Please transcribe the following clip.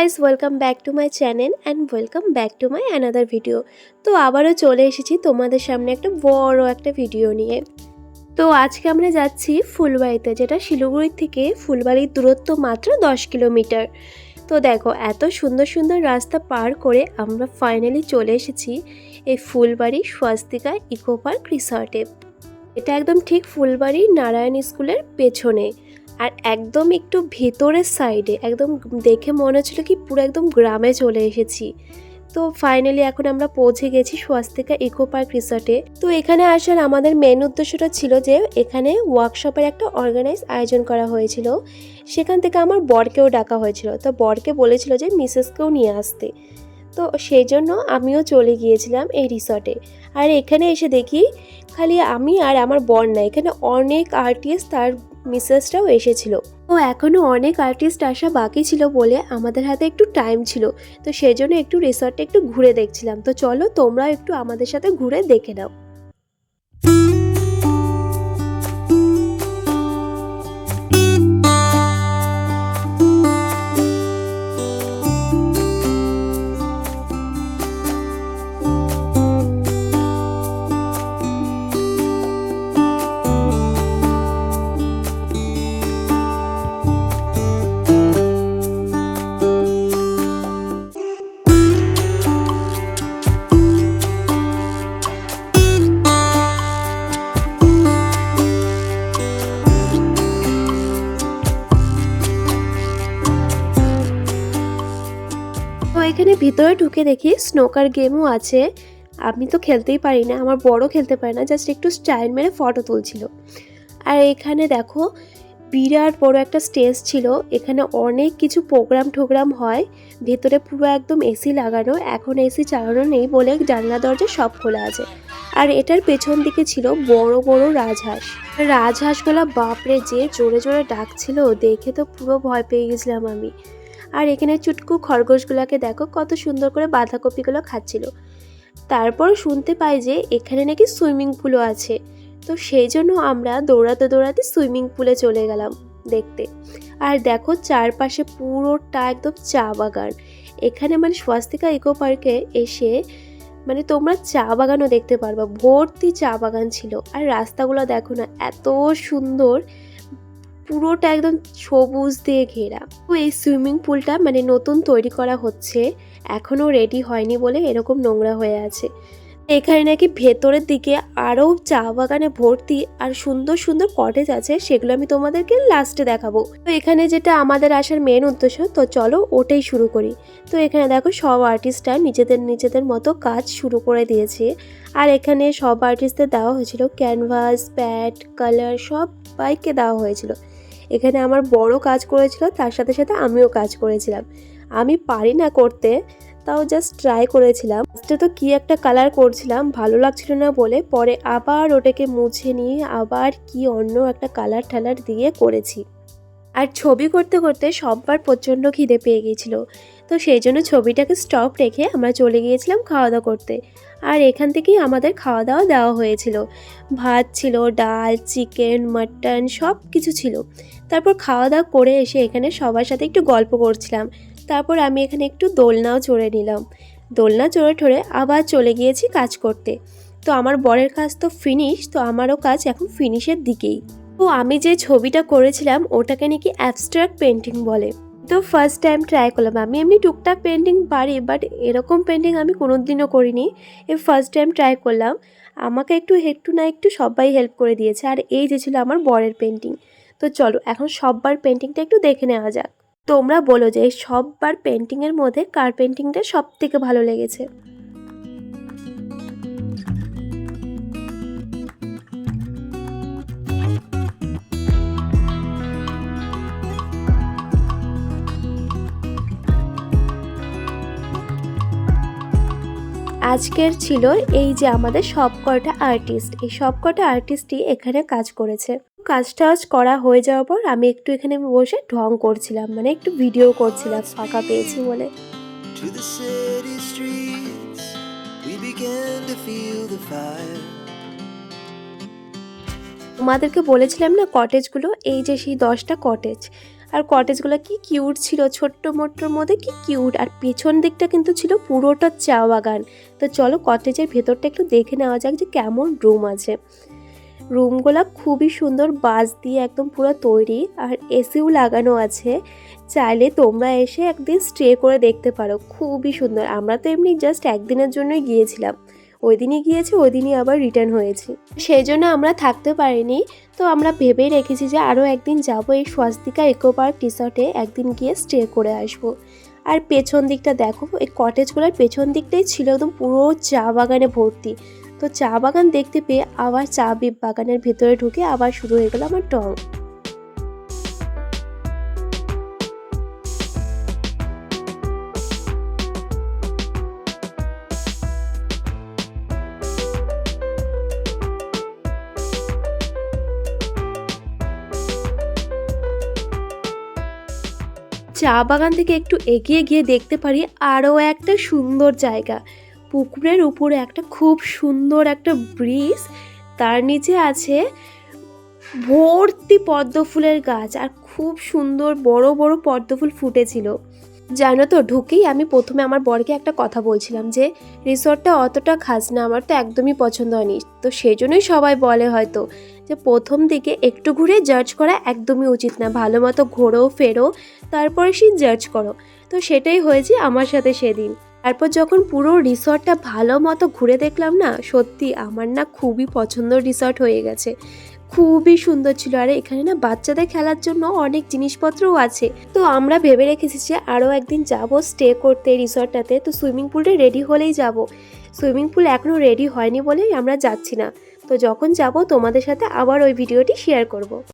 Guys welcome back to my channel and welcome back to my another video তো আবারও চলে এসেছি তোমাদের সামনে একটা বড় একটা ভিডিও নিয়ে। তো আজকে আমরা যাচ্ছি ফুলবাড়িতে, যেটা শিলিগুড়ির থেকে ফুলবাড়ির দূরত্ব মাত্র দশ কিলোমিটার। তো দেখো, এত সুন্দর সুন্দর রাস্তা পার করে আমরা ফাইনালি চলে এসেছি এই ফুলবাড়ি স্বস্তিকা ইকো পার্ক রিসর্টে। এটা একদম ঠিক ফুলবাড়ি নারায়ণ স্কুলের পেছনে। আর একদম একটু ভেতরের সাইডে একদম দেখে মনে হচ্ছিল কি পুরো একদম গ্রামে চলে এসেছি। তো ফাইনালি এখন আমরা পৌঁছে গেছি স্বাস্তিকা ইকো পার্ক রিসর্টে তো এখানে আসার আমাদের মেন উদ্দেশ্যটা ছিল যে এখানে ওয়ার্কশপের একটা অর্গানাইজ আয়োজন করা হয়েছিল। সেখান থেকে আমার বরকেও ডাকা হয়েছিল। তো বরকে বলেছিল যে মিসেসকেও নিয়ে আসতে। তো সেই জন্য আমিও চলে গিয়েছিলাম এই রিসর্টে আর এখানে এসে দেখি খালি আমি আর আমার বর না, এখানে অনেক আর্টিস্ট তার মিসেসটাও এসেছিল। ও এখনও অনেক আর্টিস্ট আসা বাকি ছিল বলে আমাদের হাতে একটু টাইম ছিল। তো সেজন্য একটু রিসর্টটা একটু ঘুরে দেখছিলাম। তো চলো তোমরাও একটু আমাদের সাথে ঘুরে দেখে নাও। এখানে ভিতরে ঢুকে দেখি স্নোকার গেমও আছে। আমি তো খেলতেই পারি না, আমার বড় খেলতে পারে না জাস্ট একটু স্টাইল মেরে ফটো তুলছিল। আর এখানে দেখো, বিরাট বড় একটা স্টেজ ছিল, এখানে অনেক কিছু প্রোগ্রাম টোগ্রাম হয়, ভেতরে পুরো একদম এসি লাগানো, এখন এসি চালানো নেই বলে জানলা, দরজা সব খোলা আছে। আর এটার পেছন দিকে ছিল বড় বড় রাজহাঁস। রাজহাঁসগুলো বাপরে যে জোরে জোরে ডাকছিল, দেখে তো পুরো ভয় পেয়ে গেছিলাম আমি। আর এখানে চুটকু খরগোশগুলোকে দেখো কত সুন্দর করে বাঁধাকপিগুলো খাচ্ছিল। তারপর শুনতে পাই যে এখানে নাকি সুইমিং পুলও আছে। তো সেই জন্য আমরা দৌড়াতে দৌড়াতে সুইমিং পুলে চলে গেলাম দেখতে। আর দেখো চারপাশে পুরোটা একদম চা বাগান। এখানে মানে স্বাস্তিকা ইকো পার্কে এসে মানে তোমরা চা বাগানও দেখতে পারবা। ভর্তি চা বাগান ছিল। আর রাস্তাগুলো দেখো না, এত সুন্দর। পুরোটা একদম সবুজ দিয়ে ঘেরা। তো এই সুইমিং পুলটা মানে নতুন তৈরি করা হচ্ছে এখনও রেডি হয়নি বলে এরকম নোংরা হয়ে আছে। এখানে নাকি ভেতরের দিকে আরও চা বাগানে ভর্তি আর সুন্দর সুন্দর কটেজ আছে, সেগুলো আমি তোমাদেরকে লাস্টে দেখাবো। তো এখানে যেটা আমাদের আসার মেন উদ্দেশ্য, তো চলো ওটাই শুরু করি। তো এখানে দেখো সব আর্টিস্টরা নিজেদের নিজেদের মতো কাজ শুরু করে দিয়েছে। আর এখানে সব আর্টিস্টদের দেওয়া হয়েছিল ক্যানভাস প্যাড কালার সব বাইকে দেওয়া হয়েছিল। এখানে আমার বড় কাজ করেছিল, তার সাথে সাথে আমিও কাজ করেছিলাম। আমি পারি না করতে, তাও জাস্ট ট্রাই করেছিলাম। তো কি একটা কালার করছিলাম, ভালো লাগছিল না বলে, পরে আবার ওটাকে মুছে নিয়ে আবার কি অন্য একটা কালার ঠালার দিয়ে করেছি। আর ছবি করতে করতে সববার প্রচণ্ড খিদে পেয়ে গিয়েছিল। তো সেই জন্য ছবিটাকে স্টপ রেখে আমরা চলে গিয়েছিলাম খাওয়া দাওয়া করতে। আর এখান থেকেই আমাদের খাওয়া দাওয়া দেওয়া হয়েছিল। ভাত ছিল, ডাল, চিকেন, মাটন সব কিছু ছিল। তারপর খাওয়া দাওয়া করে এসে এখানে সবার সাথে একটু গল্প করছিলাম। তারপর আমি এখানে একটু দোলনাও চড়ে নিলাম। দোলনা চড়ে ঠড়ে আবার চলে গিয়েছি কাজ করতে। তো আমার বরের কাজ তো ফিনিশ তো আমারও কাজ এখন ফিনিশের দিকেই। তো আমি যে ছবিটা করেছিলাম, ওটাকে নাকি অ্যাবস্ট্রাক্ট পেন্টিং বলে। তো ফার্স্ট টাইম ট্রাই করলাম। আমি এমনি টুকটাক পেন্টিং পারি বাট এরকম পেন্টিং আমি কোনো দিনও করিনি। এই ফার্স্ট টাইম ট্রাই করলাম। আমাকে একটু একটু না একটু সবাই হেল্প করে দিয়েছে। আর এই যে ছিল আমার বরের পেন্টিং তো চলো, এখন সববার পেন্টিংটা একটু দেখে নেওয়া যাক। তোমরা বলো যে সববার পেন্টিংয়ের মধ্যে কার পেন্টিংটা সব থেকে ভালো লেগেছে? আজকের ছিল এই যে আমাদের সবকটা আর্টিস্ট এই সবকটা আর্টিস্টই এখানে কাজ করেছে। কাজ টাজ করা হয়ে যাওয়ার পর আমি একটু এখানে বসে ঢং করছিলাম মানে একটু ভিডিও করছিলাম ফাঁকা পেয়েছি বলে। To the city streets, we began to feel the fire. তোমাদেরকে বলেছিলাম না কটেজগুলো এই যে সেই দশটা কটেজ আর কটেজগুলো কি কিউট ছিল, ছোট্ট মোট্টোর মধ্যে কি কিউট আর পেছন দিকটা কিন্তু ছিল পুরোটা চা বাগান। তো চলো কটেজের ভেতরটা একটু দেখে নেওয়া যাক যে কেমন রুম আছে। রুমগুলো খুবই সুন্দর বাস দিয়ে একদম পুরো তৈরি। আর এসিও লাগানো আছে। চাইলে তোমরা এসে একদিন স্টে করে দেখতে পারো। খুবই সুন্দর। আমরা তো এমনি জাস্ট একদিনের জন্যই গিয়েছিলাম। ওই দিনই গিয়েছি ওই দিনই আবার রিটার্ন হয়েছি। সেই জন্য আমরা থাকতে পারিনি। তো আমরা ভেবেই রেখেছি যে আরও একদিন যাব এই স্বাস্তিকা ইকো পার্ক রিসর্টে একদিন গিয়ে স্টে করে আসব। আর পেছন দিকটা দেখো, এই কটেজগুলোর পেছন দিকটাই ছিল একদম পুরো চা বাগানে ভর্তি। তো চা বাগান দেখতে পেয়ে আবার চা বিপ বাগানের ভেতরে ঢুকে আবার শুরু হয়ে গেল আমার টং। চা বাগান থেকে একটু এগিয়ে গিয়ে দেখতে পারি আরও একটা সুন্দর জায়গা। পুকুরের উপরে একটা খুব সুন্দর একটা ব্রিজ, তার নিচে আছে ভর্তি পদ্ম ফুলের গাছ আর খুব সুন্দর বড় বড় পদ্ম ফুল ফুটেছিল। জানো তো, ঢুকেই আমি প্রথমে আমার বরকে একটা কথা বলছিলাম যে, রিসর্টটা অতটা খাস না, আমার তো একদমই পছন্দ হয়নি। তো সেই জন্যই সবাই বলে হয়তো যে প্রথম দিকে একটু ঘুরে জাজ করা একদমই উচিত না। ভালো মতো ঘোরো, ফেরো, তারপরে সেই জাজ করো। তো সেটাই হয়েছে আমার সাথে সেদিন। তারপর যখন পুরো রিসর্টটা ভালো মতো ঘুরে দেখলাম না, সত্যি আমার না খুবই পছন্দ রিসর্ট হয়ে গেছে। খুবই সুন্দর ছিল। আর, এখানে না বাচ্চাদের খেলার জন্য অনেক জিনিসপত্রও আছে। তো আমরা ভেবে রেখেছি যে আরও একদিন যাব স্টে করতে রিসর্টটাতে তো সুইমিং পুলটা রেডি হলেই যাব। সুইমিং পুল এখনও রেডি হয়নি বলেই আমরা যাচ্ছি না। তো যখন যাব তোমাদের সাথে আবার ওই ভিডিওটি শেয়ার করব।